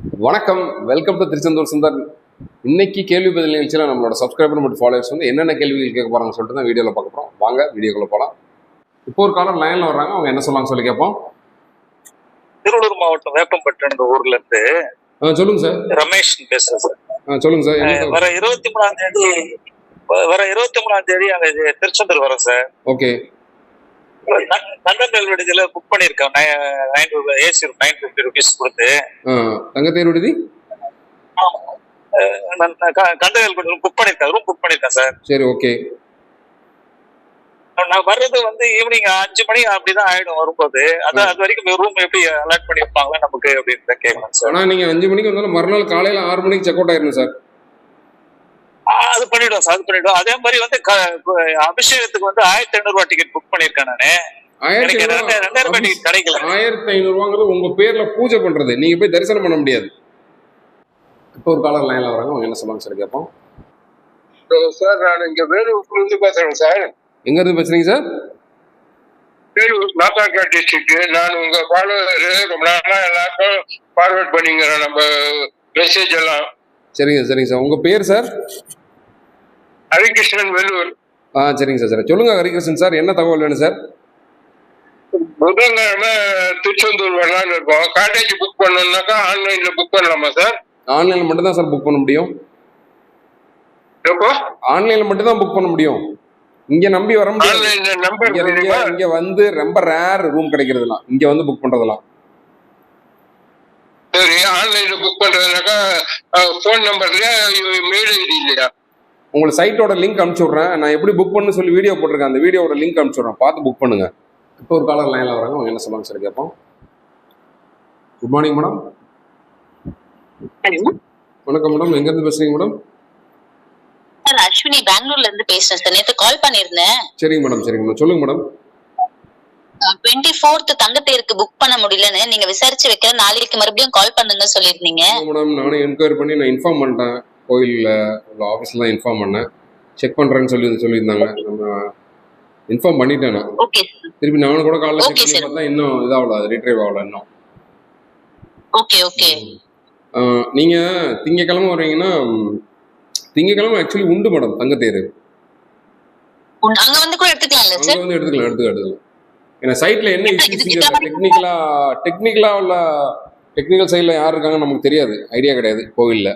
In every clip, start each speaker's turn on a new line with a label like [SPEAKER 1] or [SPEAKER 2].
[SPEAKER 1] வணக்கம். Welcome to Tiruchendur Sundar இன்னைக்கு கேள்வி பதில் நிகழ்ச்சியில் நம்மளோட சப்ஸ்கிரைபர் மற்றும் ஃபாலோவர்ஸ் வந்து என்னென்ன கேள்விகள் கேட்க போறாங்கன்னு சொல்லிட்டு தான் வீடியோவில் பார்க்க போகிறோம் வாங்க வீடியோக்குள்ள போகலாம் இப்போ ஒரு காலர் லைனில் வர்றாங்க. அவங்க என்ன சொல்லுவாங்க சொல்லி கேட்போம்.
[SPEAKER 2] திருவள்ளூர் மாவட்டம் வேப்பம்பட்டுன்ற ஊர்ல இருந்து
[SPEAKER 1] சொல்லுங்க சார்.
[SPEAKER 2] ரமேஷ் பேசுறேன் சார்.
[SPEAKER 1] சொல்லுங்க சார்.
[SPEAKER 2] வர இருபத்தி மூணாம் தேதி வர இருபத்தி மூணாம் தேதி அங்க திருச்செந்தூர் வரோம் சார்.
[SPEAKER 1] ஓகே.
[SPEAKER 2] நந்தன் விடுதியில புக் பண்ணிருக்கோம் nine AC nine fifty rupees கொடுத்து.
[SPEAKER 1] தங்கத்தேர் விடுதி
[SPEAKER 2] கந்தவேல் புக் பண்ணிருக்கேன் ரூம் புக் பண்ணிருக்கேன் சார்
[SPEAKER 1] சரி ஓகே
[SPEAKER 2] நான் வர்றது வந்து ஈவினிங் அஞ்சு மணி அப்படிதான் ஆயிடும் வரும்போது. அது அது வரைக்கும் ரூம் எப்படி அலாட் பண்ணி நமக்கு அப்படின்னு கேட்கலாம் சார்
[SPEAKER 1] நீங்கள் அஞ்சு மணிக்கு வந்தாலும் மறுநாள் காலையில் ஆறு மணிக்கு செக் அவுட் ஆயிடணும் சார்
[SPEAKER 2] அது பண்ணிடுவோம் சார் அது பண்ணிடுவோம். அதே மாதிரி வந்து க- அபிஷேகத்துக்கு வந்து ஆயிரத்தி ஐநூறு ரூபாய் டிக்கெட் புக் பண்ணிருக்கேன் நானு
[SPEAKER 1] ஆயிரத்தி ஆயிரத்தி ஐநூறுவாங்கிறது உங்க பேர்ல பூஜை பண்றது. நீங்க போய் தரிசனம் பண்ண முடியாது. இப்போ ஒரு காலர் லைன்ல வராங்க. அவங்க என்ன சொல்லுவாங்க சார் கேட்போம்.
[SPEAKER 3] சார் நான் இங்க வேலூர்ல இருந்து பேசுறேன் சார்.
[SPEAKER 1] எங்க இருந்து பேசுறீங்க சார்?
[SPEAKER 3] வேலூர் நாத்தாக்கா டிஸ்ட்ரிக்ட் நான் உங்க ஃபாலோவர் ரொம்ப நாளா எல்லாருக்கும் ஃபார்வர்ட் பண்ணிங்கிறேன் நம்ம மெசேஜ் எல்லாம்.
[SPEAKER 1] சரிங்க சரிங்க சார். உங்க பேர் சார்?
[SPEAKER 3] ஹரிகிருஷ்ணன் வேலூர்.
[SPEAKER 1] ஆ சரிங்க சார் சரி. சொல்லுங்க ஹரிகிருஷ்ணன் சார். என்ன தகவல் வேணும் சார்?
[SPEAKER 3] புதன்கிழமை திருச்செந்தூர் வரலான்னு இருக்கோம். காட்டேஜ் புக் பண்ணணும்னாக்கா ஆன்லைன்ல புக் பண்ணலாமா சார்?
[SPEAKER 1] ஆன்லைன்ல மட்டும் தான் சார் புக் பண்ண முடியும். ஆன்லைன்ல மட்டும் தான் புக் பண்ண முடியும். இங்க நம்பி வர முடியாது. இங்க வந்து ரொம்ப ரேர் ரூம் கிடைக்கிறதுலாம். இங்க வந்து புக் பண்றதெல்லாம்
[SPEAKER 3] சரி ஆன்லைன்ல புக் பண்றதுனாக்கா ஃபோன் நம்பர்ல மெயில் ஐடி இல்லையா?
[SPEAKER 1] உங்களுக்கு சைட்டோட லிங்க் அனுப்பிச்சு விட்றேன் நான் எப்படி புக் பண்ணு சொல்லி வீடியோ போட்டிருக்கேன். அந்த வீடியோட லிங்க் அனுப்பிச்சு விட்றேன் பார்த்து புக் பண்ணுங்க. இப்போ ஒரு காலர் லைன்ல வராங்க. அவங்க என்ன சொல்லுவாங்க சார் கேட்போம். குட் மார்னிங் மேடம் வணக்கம் மேடம் எங்க இருந்து பேசுறீங்க மேடம்
[SPEAKER 4] சார் அஸ்வினி பெங்களூர்ல இருந்து பேசுறேன் சார் நேத்து கால் பண்ணிருந்தேன்
[SPEAKER 1] சரிங்க மேடம் சரிங்க மேடம் சொல்லுங்க மேடம்
[SPEAKER 4] டுவெண்ட்டி ஃபோர்த் தங்கத்தேருக்கு புக் பண்ண முடியலன்னு நீங்க விசாரிச்சு வைக்கிற நாளைக்கு மறுபடியும் கால் பண்ணுங்க சொல்லிருந்தீங்க
[SPEAKER 1] மேடம் நானும் என்கொயரி பண்ணி நான் இன்ஃபார்ம் பண்ணிட்டேன். கோயிலில் உள்ள ஆஃபீஸில் தான் இன்ஃபார்ம் பண்ணேன். செக் பண்ணுறேன்னு சொல்லி சொல்லியிருந்தாங்க. நம்ம இன்ஃபார்ம் பண்ணிட்டேன் நான். திருப்பி நானும் கூட காலைல செக் பண்ணி. பார்த்தா இன்னும் இதாகல அது ரீட்ரைவ் ஆகல இன்னும்.
[SPEAKER 4] ஓகே ஓகே
[SPEAKER 1] நீங்க திங்கக்கிழமை வர்றீங்கன்னா ம், திங்கக்கிழமை ஆக்சுவலி உண்டு மேடம் தங்கத்தேர்.
[SPEAKER 4] அங்க வந்து கூட எடுத்துக்கலாம்ல
[SPEAKER 1] அங்க
[SPEAKER 4] சார்
[SPEAKER 1] வந்து எடுத்துக்கலாம் எடுத்துக்கலாம் எடுத்துக்கலாம். ஏன்னா சைட்ல என்ன இஷ்யூஸ் டெக்னிக்கலா டெக்னிக்கலா உள்ள டெக்னிக்கல் சைடில் யார் இருக்காங்கன்னு நமக்கு தெரியாது. ஐடியா கிடையாது கோவிலில்.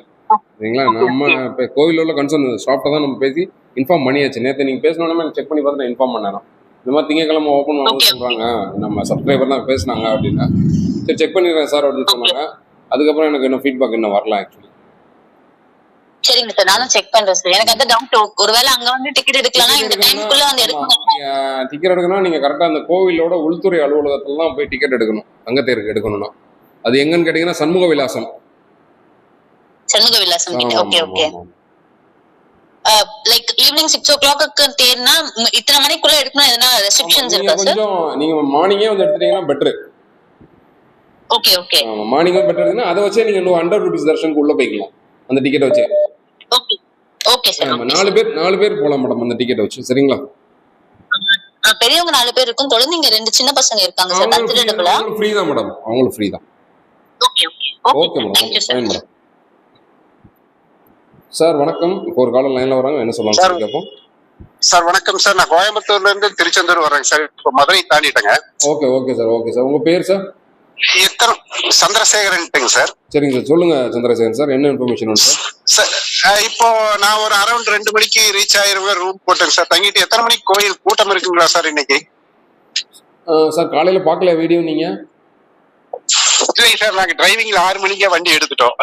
[SPEAKER 1] சரிங்களா? நம்ம இப்போ கோவிலில் உள்ள கன்சர்ன் ஸ்டாஃப்ட்டை தான் நம்ம பேசி இன்ஃபார்ம் பண்ணியாச்சு. நேற்று நீங்கள் பேசினோடனே செக் பண்ணி பார்த்து நான் இன்ஃபார்ம் பண்ணேன். இந்த மாதிரி திங்கக்கிழமை ஓப்பன் பண்ண. சொல்கிறாங்க நம்ம சப்ஸ்கிரைபர் தான் பேசுனாங்க அப்படின்னா. சரி செக் பண்ணிடுறேன் சார் அப்படின்னு. சொன்னாங்க. அதுக்கப்புறம் எனக்கு இன்னும் ஃபீட்பேக் இன்னும் வரல ஆக்சுவலி
[SPEAKER 4] சரிங்க சார் நானும் செக் பண்றேன் சார் எனக்கு அந்த டவுட் ஒருவேளை அங்க வந்து டிக்கெட் எடுக்கலன்னா இந்த டைம்க்குள்ள வந்து எடுக்கணும்.
[SPEAKER 1] டிக்கெட் எடுக்கணும் நீங்கள் கரெக்டாக அந்த கோவிலோட உள்துறை அலுவலகத்தில் தான் போய் டிக்கெட் எடுக்கணும். தங்கத்தேருக்கு எடுக்கணும்னா. அது எங்கன்னு கேட்டிங்கன்னா Shanmuga Vilasam.
[SPEAKER 4] Shanmuga Vilasam okay okay. Like evening six o'clock தேர்னா இத்தனை மணிக்குள்ள எடுக்கணும் எதனா ரெஸ்ட்ரிக்ஷன்ஸ்
[SPEAKER 1] நீங்க
[SPEAKER 4] இருக்கா சார்
[SPEAKER 1] நீங்க மார்னிங்கே வந்து எடுத்துட்டீங்கன்னா better
[SPEAKER 4] okay okay
[SPEAKER 1] morning better இருக்குன்னா அதை வச்சே நீங்க ஹண்ட்ரட் ருபீஸ் தர்ஷனுக்கு உள்ள போய்க்கலாம். அந்த டிக்கெட் வச்சு.
[SPEAKER 4] ஓகே ஓகே சார்
[SPEAKER 1] ஆமா, நாலு பேர் நாலு பேர் போலாம் மேடம் அந்த டிக்கெட் வச்சு. சரிங்களா?
[SPEAKER 4] பெரியவங்க நாலு பேர் இருக்கும். குழந்தைங்க ரெண்டு சின்ன பசங்க இருக்காங்க சார் கன்சிடரபிளா
[SPEAKER 1] ஃப்ரீ தான் மேடம். அவங்களுக்கு ஃப்ரீ தான்.
[SPEAKER 4] Okay okay
[SPEAKER 1] okay madam madam sir வணக்கம். இப்போ ஒரு காலம் லைன்ல வராங்க. என்ன சொல்லலாம்
[SPEAKER 5] Sir.
[SPEAKER 1] சார் கேட்போம்.
[SPEAKER 5] சார் வணக்கம் சார் நான் கோயம்புத்தூர்ல இருந்து திருச்செந்தூர் வரேங்க சார் இப்போ Madurai தாண்டிட்டேங்க.
[SPEAKER 1] Okay okay sir okay sir உங்க பேர் சார்
[SPEAKER 5] எத்தனை சந்திரசேகரன்ட்டுங்க சார்.
[SPEAKER 1] சரிங்க சார். சொல்லுங்க சந்திரசேகர் சார். என்ன இன்ஃபர்மேஷன் சார்?
[SPEAKER 5] சார் இப்போ நான் ஒரு அரௌண்ட் ரெண்டு மணிக்கு ரீச் ஆயிருவேன் ரூம் போட்டேங்க சார். தங்கிட்டு எத்தனை மணிக்கு கோயில் கூட்டம் இருக்குங்களா சார் இன்னைக்கு?
[SPEAKER 1] சார் காலையில பார்க்கல வீடியோ நீங்க?
[SPEAKER 5] இல்லைங்க சார் நாங்க டிரைவிங்ல ஆறு மணிக்கே வண்டி எடுத்துட்டோம்.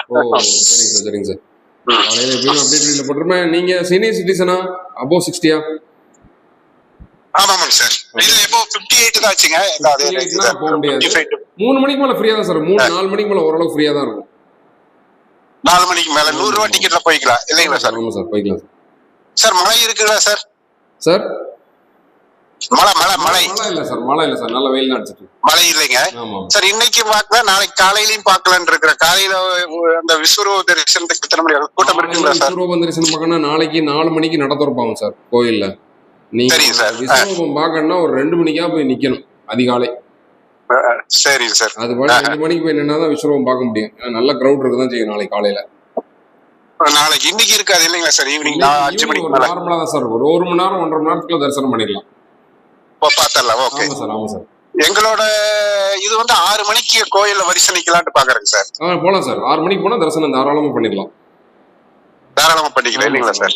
[SPEAKER 1] சரிங்க சார் சரிங்க சார். காலையில அப்டேட் போட்டிருப்பேன். நீங்க சீனியர் சிட்டிசனா அபோ சிக்ஸ்டியா
[SPEAKER 5] ஆமாமாங்க சார். இல்ல இப்போ பிப்டி எயிட் தான் ஆச்சுங்க. இல்ல, அதே range தான்.
[SPEAKER 1] போக முடியாது.
[SPEAKER 5] 55
[SPEAKER 1] மூணு மணிக்கு மேல ஃப்ரீயா தான் சார் மூணு நாலு மணிக்கு மேல ஓரளவு ஃப்ரீயா தான் இருக்கும்.
[SPEAKER 5] நாலு மணிக்கு மேல நூறு ரூபாய் டிக்கெட்ல போய்க்கலாம். இல்லைங்களா சார்
[SPEAKER 1] ஆமா சார் போய்க்கலாம் சார்
[SPEAKER 5] சார் மழை இருக்குங்களா சார்
[SPEAKER 1] சார்
[SPEAKER 5] மழை மழை மழை.
[SPEAKER 1] இல்ல சார் மழை இல்ல சார் நல்ல வெயில் அடிச்சிட்டு.
[SPEAKER 5] மழை இல்லைங்க. சார் இன்னைக்கு பார்க்கலாம் நாளைக்கு காலையிலயும் பார்க்கலாம்னு இருக்கிறேன். காலையில அந்த விஸ்வரூப தரிசனத்துக்கு எத்தனை மணி? கூட்டம் இருக்குங்களா சார்
[SPEAKER 1] விஸ்வரூபம் தரிசனம் பார்க்கணும்னா நாளைக்கு நாலு மணிக்கு நட திறப்பாங்க சார் கோயில்ல. நீங்க
[SPEAKER 5] சார்.
[SPEAKER 1] விஸ்வரூபம் பார்க்கணும்னா ஒரு ரெண்டு மணிக்கா போய் நிக்கணும் அதிகாலை.
[SPEAKER 5] சரிங்க சார்
[SPEAKER 1] அது போல ரெண்டு மணிக்கு போய் நின்னா தான் விஸ்வரூபம் பார்க்க முடியும். ஏன்னா நல்ல க்ரௌட் இருக்கு தான் செய்யும் நாளைக்கு காலையில.
[SPEAKER 5] நாளைக்கு இன்னைக்கு இருக்காது இல்லைங்களா சார் ஈவினிங் அஞ்சு மணிக்கு
[SPEAKER 1] நார்மலா தான் சார் ஒரு ஒரு மணி நேரம் ஒன்றரை மணி நேரத்துக்குள்ள தரிசனம் பண்ணிடலாம்.
[SPEAKER 5] பார்த்தரலாம் ஓகே.
[SPEAKER 1] சார் ஆமா சார்
[SPEAKER 5] எங்களோட இது வந்து ஆறு மணிக்கு கோயில்ல வரிசை நிக்கலாம்னு பாக்குறேங்க சார்
[SPEAKER 1] போலாம் சார் ஆறு மணிக்கு போனா தரிசனம் தாராளமா பண்ணிடலாம்.
[SPEAKER 5] தாராளமா பண்ணிக்கிறேன் இல்லைங்களா சார்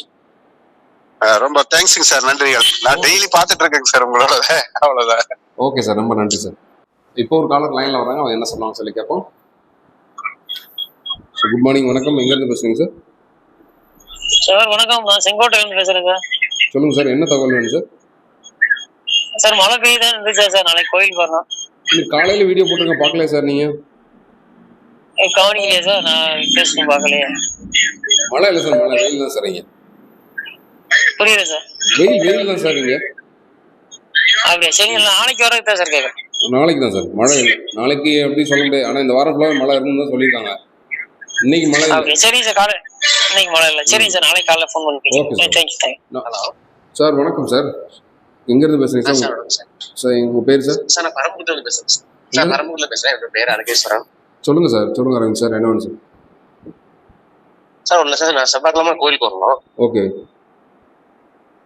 [SPEAKER 5] ரொம்ப தேங்க்ஸுங்க சார். நன்றிகள் நான் டெய்லி பார்த்துட்டு இருக்கேங்க சார் உங்களோட. அவ்வளவுதான்.
[SPEAKER 1] Okay sir. ரொம்ப நன்றி சார். இப்போ ஒரு காலர் லைன்ல வராங்க. அவங்க என்ன சொன்னாங்க சொல்லி கேட்போம். குட் மார்னிங் வணக்கம். எங்க இருந்து பேசுறீங்க சார்?
[SPEAKER 6] சார் வணக்கம். நான் செங்கோட்டையிலிருந்து பேசுறேங்க
[SPEAKER 1] சொல்லுங்க சார். என்ன தகவல் வேணும் சார்?
[SPEAKER 6] சார் மழை பெய்யுதான் இருந்துச்சா சார் நாளைக்கு கோயில் வரணும்.
[SPEAKER 1] இன்னைக்கு காலையில வீடியோ போட்டுருங்க பார்க்கல சார் நீங்க?
[SPEAKER 6] ஏ, கவனிக்கலையா சார்? நான் பேசணும் பார்க்கலையே.
[SPEAKER 1] மழை இல்லை சார். மழை வெயில் தான் சார் இங்க.
[SPEAKER 6] புரியுது சார்
[SPEAKER 1] வெயில் வெயில் தான் சார் இங்க
[SPEAKER 6] அப்படியா? சரி நான் நாளைக்கு வரதுக்கு தான் சார் கேட்குறேன்
[SPEAKER 1] நாளைக்கு தான் சார் மழை இல்லை. நாளைக்கு எப்படி சொல்ல முடியாது. ஆனா இந்த வாரம் ஃபுல்லாக மழை இருக்குன்னு தான் சொல்லியிருக்காங்க. இன்னைக்கு மழை
[SPEAKER 6] சரிங்க சார் காலை இன்னைக்கு மழை இல்லை. சரிங்க சார் நாளைக்கு காலைல ஃபோன் பண்ணி thank you thank you
[SPEAKER 1] sir வணக்கம் சார் எங்க இருந்து பேசுறீங்க சார் சார் உங்க பேர் சார்
[SPEAKER 7] சார் நான் பரமக்குடில பேசுறேன் சார். சார் பரமக்குடில பேசுறேன். என்னோட பேர் அழகேஸ்வரன்
[SPEAKER 1] சொல்லுங்க சார் சொல்லுங்க அரவிந்த் சார் என்ன வேணும் சார்
[SPEAKER 7] சார் ஒண்ணு சார் நான் செவ்வாய்க்கிழமை கோயிலுக்கு வரணும்.
[SPEAKER 1] ஓகே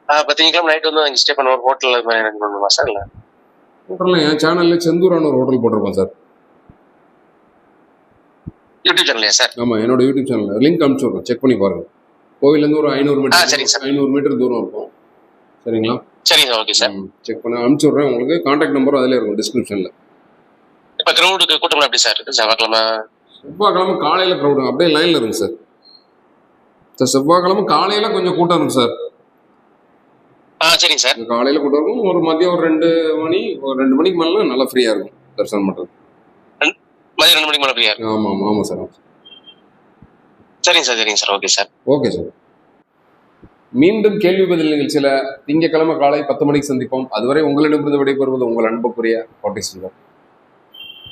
[SPEAKER 7] இப்ப திங்கக்கிழமை நைட் வந்து இங்க ஸ்டே பண்ண ஒரு ஹோட்டல்ல மாதிரி எனக்கு பண்ணுமா சார் இல்ல?
[SPEAKER 1] ஹோட்டலில் என் சேனல்ல செந்தூரான ஒரு ஹோட்டல் போட்டிருப்பேன் சார்
[SPEAKER 7] யூடியூப் சேனல்லையா சார்
[SPEAKER 1] ஆமா என்னோட யூடியூப் சேனல் லிங்க் அனுப்பிச்சு செக் பண்ணி பாருங்க. கோவிலேருந்து ஒரு ஐநூறு
[SPEAKER 7] ஆ, சரிங்க
[SPEAKER 1] மீட்டர்
[SPEAKER 7] சார்.
[SPEAKER 1] ஐநூறு மீட்டர் தூரம் இருக்கும். சரிங்களா?
[SPEAKER 7] சரிங்க சார் ஓகே சார்
[SPEAKER 1] செக் பண்ணி அனுப்பிச்சு விட்றேன் உங்களுக்கு. கான்டாக்ட் நம்பரும் அதிலே இருக்கும் டிஸ்கிரிப்ஷனில்
[SPEAKER 7] இப்ப கிரௌண்டுக்கு கூட்டம் எப்படி சார் இருக்கு? செவ்வாய்க்கிழமை?
[SPEAKER 1] செவ்வாய்க்கிழமை காலையில க்ரௌடு அப்படியே லைன்ல இருக்கு சார் சார் செவ்வாய்க்கிழமை காலையில கொஞ்சம் கூட்டம் இருக்கும் சார்
[SPEAKER 7] சரிங்க சார்.
[SPEAKER 1] காலையில கூட்டம் இருக்கும் ஒரு மதியம் ஒரு ரெண்டு மணி ஒரு ரெண்டு மணிக்கு மேல நல்லா ஃப்ரீயா இருக்கும். தரிசனம் பண்றது
[SPEAKER 7] மதியம் ரெண்டு மணிக்கு மேலே ஃப்ரீயா இருக்கும்.
[SPEAKER 1] ஆமா ஆமா ஆமா சார்.
[SPEAKER 7] சரிங்க சார் சரிங்க sir. Okay sir.
[SPEAKER 1] Okay sir. மீண்டும் கேள்வி பதில் நிகழ்ச்சியில திங்கட்கிழமை காலை பத்து மணிக்கு சந்திப்போம். அதுவரை உங்களிடமிருந்து விடைபெறுவது உங்கள் அன்புக்குரிய கோட்டை செல்வம்